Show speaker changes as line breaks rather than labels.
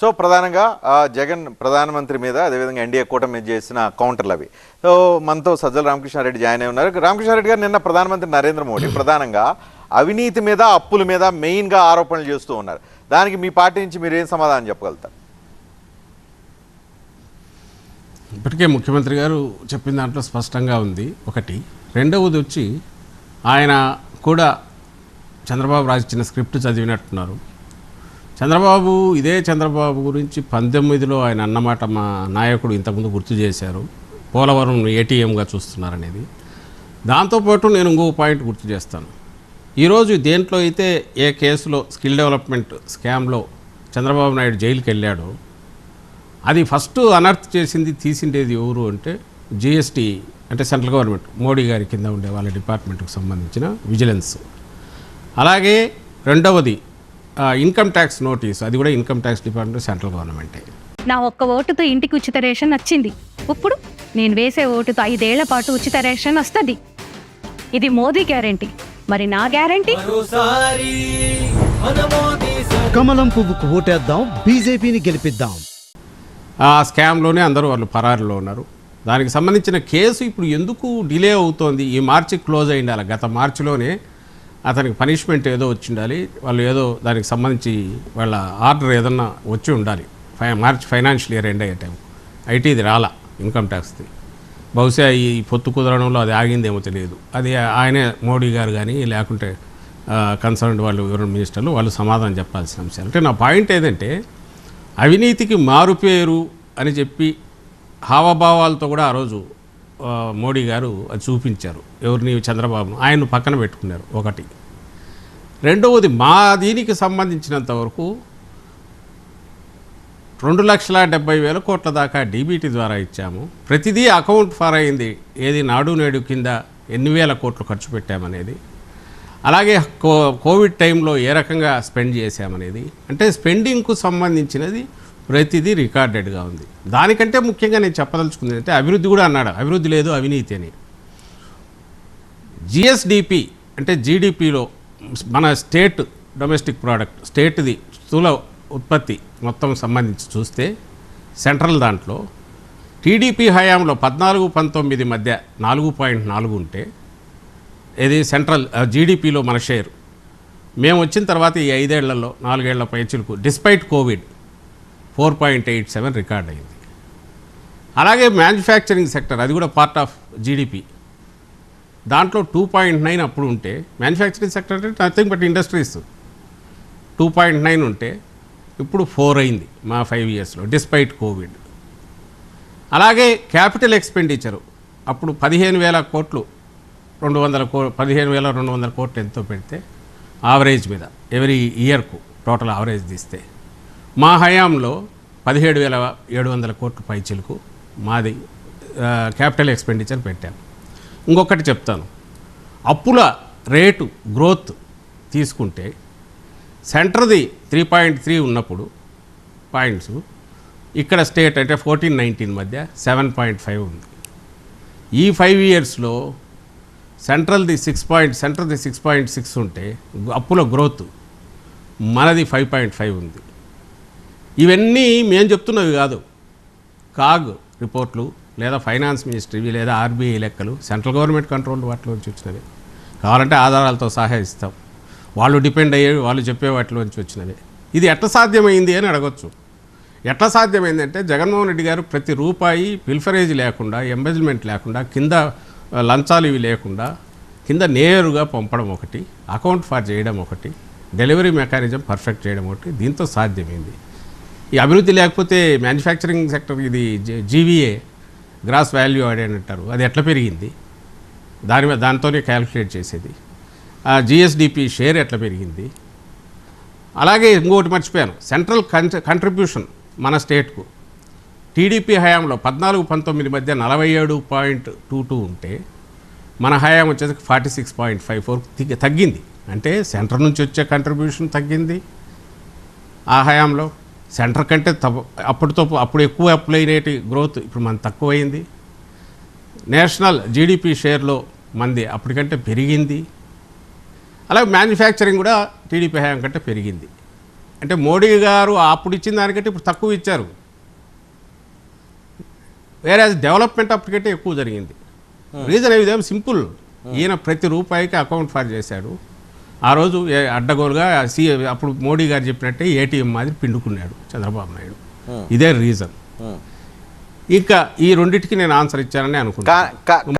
So ప్రధానంగా జగన్ ప్రధానమంత్రి మీద అదేవిధంగా ఎన్డీఏ కూటమి మీద చేసిన కౌంటర్లు అవి. సో మనతో సజ్జల రామకృష్ణారెడ్డి జాయిన్ అయి ఉన్నారు. రామకృష్ణారెడ్డి గారు నిన్న ప్రధానమంత్రి నరేంద్ర మోడీ. ప్రధానంగా అవినీతి మీద అప్పుల మీద మెయిన్గా ఆరోపణలు చేస్తూ ఉన్నారు. దానికి మీ పార్టీ నుంచి మీరు ఏం సమాధానం చెప్పగలుగుతారు?
ఇప్పటికే ముఖ్యమంత్రి గారు చెప్పిన దాంట్లో స్పష్టంగా ఉంది. ఒకటి. రెండవది వచ్చి ఆయన కూడా చంద్రబాబు రాసిచ్చిన స్క్రిప్ట్ చదివినట్టున్నారు. చంద్రబాబు ఇదే చంద్రబాబు గురించి పంతొమ్మిదిలో ఆయన అన్నమాట మా నాయకుడు ఇంతకుముందు గుర్తు చేశారు. పోలవరం ఏటీఎంగా చూస్తున్నారనేది. దాంతోపాటు నేను ఇంకో పాయింట్ గుర్తు చేస్తాను. ఈరోజు దేంట్లో అయితే ఏ కేసులో స్కిల్ డెవలప్మెంట్ స్కామ్లో చంద్రబాబు నాయుడు జైలుకి వెళ్ళాడో అది ఫస్ట్ అనర్త్ చేసింది తీసిండేది ఎవరు అంటే జిఎస్టీ అంటే సెంట్రల్ గవర్నమెంట్ మోడీ గారి కింద ఉండే వాళ్ళ డిపార్ట్మెంట్కి సంబంధించిన విజిలెన్స్. అలాగే రెండవది ఇన్కమ్ ట్యాక్స్ నోటీస్ అది కూడా ఇన్కమ్ ట్యాక్స్ డిపార్ట్మెంట్ సెంట్రల్ గవర్నమెంటే
నా ఒక్క ఓటుతో ఇంటికి ఉచిత రేషన్ వచ్చింది ఇప్పుడు నేను వేసే ఓటుతో ఐదేళ్ళ పాటు ఉచిత రేషన్ వస్తుంది. ఇది మోదీ గ్యారంటీ. మరి నా గ్యారంటీ?
కమలం పువ్వుకు ఓటేద్దాం బీజేపీని గెలిపిద్దాం.
ఆ స్కామ్లోనే అందరూ వాళ్ళు పరారులో ఉన్నారు. దానికి సంబంధించిన కేసు ఇప్పుడు ఎందుకు డిలే అవుతోంది? ఈ మార్చి క్లోజ్ అయి ఉండాలి గత మార్చిలోనే అతనికి పనిష్మెంట్ ఏదో వచ్చి ఉండాలి. వాళ్ళు ఏదో దానికి సంబంధించి వాళ్ళ ఆర్డర్ ఏదన్నా వచ్చి ఉండాలి. ఫై మార్చ్ ఫైనాన్షియల్ ఇయర్ ఎండ్ అయ్యే టైం. ఐటీది రాలా ఇన్కమ్ ట్యాక్స్ది. బహుశా ఈ పొత్తు కుదరడంలో అది ఆగిందేమో తెలియదు. అది ఆయనే మోడీ గారు కానీ లేకుంటే కన్సర్న్డ్ వాళ్ళు ఎవరైనా మినిస్టర్లు వాళ్ళు సమాధానం చెప్పాల్సిన అంశాలు. అంటే నా పాయింట్ ఏదంటే అవినీతికి మారుపేరు అని చెప్పి హావభావాలతో కూడా ఆ రోజు మోడీ గారు అది చూపించారు. ఎవరిని చంద్రబాబును? ఆయన పక్కన పెట్టుకున్నారు ఒకటి. రెండవది మా దీనికి సంబంధించినంత వరకు రెండు లక్షల డెబ్బై వేల కోట్ల దాకా డీబీటీ ద్వారా ఇచ్చాము. ప్రతిదీ అకౌంట్ ఫార్ అయింది. ఏది నాడు నేడు కింద ఎన్ని వేల కోట్లు ఖర్చు పెట్టామనేది. అలాగే కో కోవిడ్ టైంలో ఏ రకంగా స్పెండ్ చేశామనేది. అంటే స్పెండింగ్కు సంబంధించినది ప్రతిదీ రికార్డెడ్గా ఉంది. దానికంటే ముఖ్యంగా నేను చెప్పదలుచుకుంది అంటే అభివృద్ధి కూడా అన్నాడు. అభివృద్ధి లేదు అవినీతి అని. జిఎస్డిపి అంటే జీడిపిలో మన స్టేట్ డొమెస్టిక్ ప్రోడక్ట్ స్టేట్ది స్థూల ఉత్పత్తి మొత్తం సంబంధించి చూస్తే సెంట్రల్ దాంట్లో టీడీపీ హయాంలో పద్నాలుగు పంతొమ్మిది మధ్య నాలుగు పాయింట్ నాలుగు ఉంటే ఇది సెంట్రల్ జీడిపిలో మన షేర్. మేము వచ్చిన తర్వాత ఈ ఐదేళ్ళలో నాలుగేళ్ళ పైచులకు despite Covid four point eight seven record అయింది అలాగే మ్యానుఫ్యాక్చరింగ్ సెక్టర్ అది కూడా పార్ట్ ఆఫ్ జీడిపి. దాంట్లో టూ పాయింట్ నైన్ అప్పుడు ఉంటే మ్యానుఫ్యాక్చరింగ్ సెక్టర్ అంటే nothing but industries. Two point nine ఉంటే ఇప్పుడు ఫోర్ అయింది మా ఫైవ్ ఇయర్స్లో డిస్పైట్ కోవిడ్. అలాగే క్యాపిటల్ ఎక్స్పెండిచరు అప్పుడు పదిహేను వేల కోట్లు రెండు వందల కో పదిహేను వేల రెండు వందల కోట్లు ఎంతో పెడితే ఆవరేజ్ మీద ఎవరీ ఇయర్కు టోటల్ ఆవరేజ్ తీస్తే. మా హయాంలో పదిహేడు వేల ఏడు వందల కోట్ల పైచిలకు మాది క్యాపిటల్ ఎక్స్పెండిచర్ పెట్టాను ఇంకొకటి చెప్తాను. అప్పుల రేటు గ్రోత్ తీసుకుంటే సెంటర్ది త్రీ పాయింట్ త్రీ ఉన్నప్పుడు పాయింట్స్ ఇక్కడ స్టేట్ అంటే ఫోర్టీన్ నైన్టీన్ మధ్య సెవెన్ పాయింట్ ఫైవ్ ఉంది. ఈ ఫైవ్ ఇయర్స్లో సెంట్రల్ది సిక్స్ పాయింట్ సెంట్రల్ది సిక్స్ పాయింట్ సిక్స్ ఉంటే అప్పుల గ్రోత్ మనది ఫైవ్ పాయింట్ ఫైవ్ ఉంది. ఇవన్నీ మేము చెప్తున్నవి కాదు. కాగ్ రిపోర్ట్లు లేదా ఫైనాన్స్ మినిస్ట్రీ లేదా ఆర్బీఐ లెక్కలు సెంట్రల్ గవర్నమెంట్ కంట్రోల్ వాటిలోంచి వచ్చినవి. కావాలంటే ఆధారాలతో సహా ఇస్తాం. వాళ్ళు డిపెండ్ అయ్యేవి వాళ్ళు చెప్పే వాటిలోంచి వచ్చినవి. ఇది ఎట్లా సాధ్యమైంది అని అడగొచ్చు. ఎట్లా సాధ్యమైందంటే జగన్మోహన్ రెడ్డి గారు ప్రతి రూపాయి పిల్ఫరేజ్ లేకుండా ఎంబెజ్మెంట్ లేకుండా కింద లంచాలు ఇవి లేకుండా కింద నేరుగా పంపడం ఒకటి అకౌంట్ ఫార్ చేయడం ఒకటి డెలివరీ మెకానిజం పర్ఫెక్ట్ చేయడం ఒకటి దీంతో సాధ్యమైంది. ఈ అభివృద్ధి లేకపోతే మ్యానుఫ్యాక్చరింగ్ సెక్టర్ ఇది జీవీఏ గ్రాస్ వాల్యూ అని అంటారు. అది ఎట్లా పెరిగింది? దాని మీద దాంతోనే క్యాలిక్యులేట్ చేసేది. ఆ జిఎస్డిపి షేర్ ఎట్లా పెరిగింది? అలాగే ఇంకోటి మర్చిపోయాను. సెంట్రల్ కంట్రిబ్యూషన్ మన స్టేట్కు. టీడీపీ హయాంలో పద్నాలుగు పంతొమ్మిది మధ్య నలభై ఏడు పాయింట్ టూ టూ ఉంటే మన హయాం వచ్చేసి forty six point five four తగ్గింది. అంటే సెంటర్ నుంచి వచ్చే కంట్రిబ్యూషన్ తగ్గింది. ఆ హయాంలో సెంటర్ కంటే తప్ప అప్పటితో అప్పుడు ఎక్కువ అప్లైనేటి గ్రోత్ ఇప్పుడు మన తక్కువైంది. నేషనల్ జీడిపి షేర్లో మంది అప్పటికంటే పెరిగింది. అలాగే మ్యానుఫ్యాక్చరింగ్ కూడా టీడీపీ హయాం కంటే పెరిగింది. అంటే మోడీ గారు అప్పుడు ఇచ్చిన దానికంటే ఇప్పుడు తక్కువ ఇచ్చారు. వేరే డెవలప్మెంట్ అప్పటికంటే ఎక్కువ జరిగింది. రీజన్ ఇదేం సింపుల్ ఈయన ప్రతి రూపాయికి అకౌంట్ ఫార్ చేశాడు. ఆ రోజు అడ్డగోలుగా సి అప్పుడు మోడీ గారు చెప్పినట్టే ఏటీఎం మాదిరి పిండుకున్నాడు చంద్రబాబు నాయుడు. ఇదే రీజన్ ఇంకా ఈ రెండింటికి నేను ఆన్సర్ ఇచ్చానని
కా-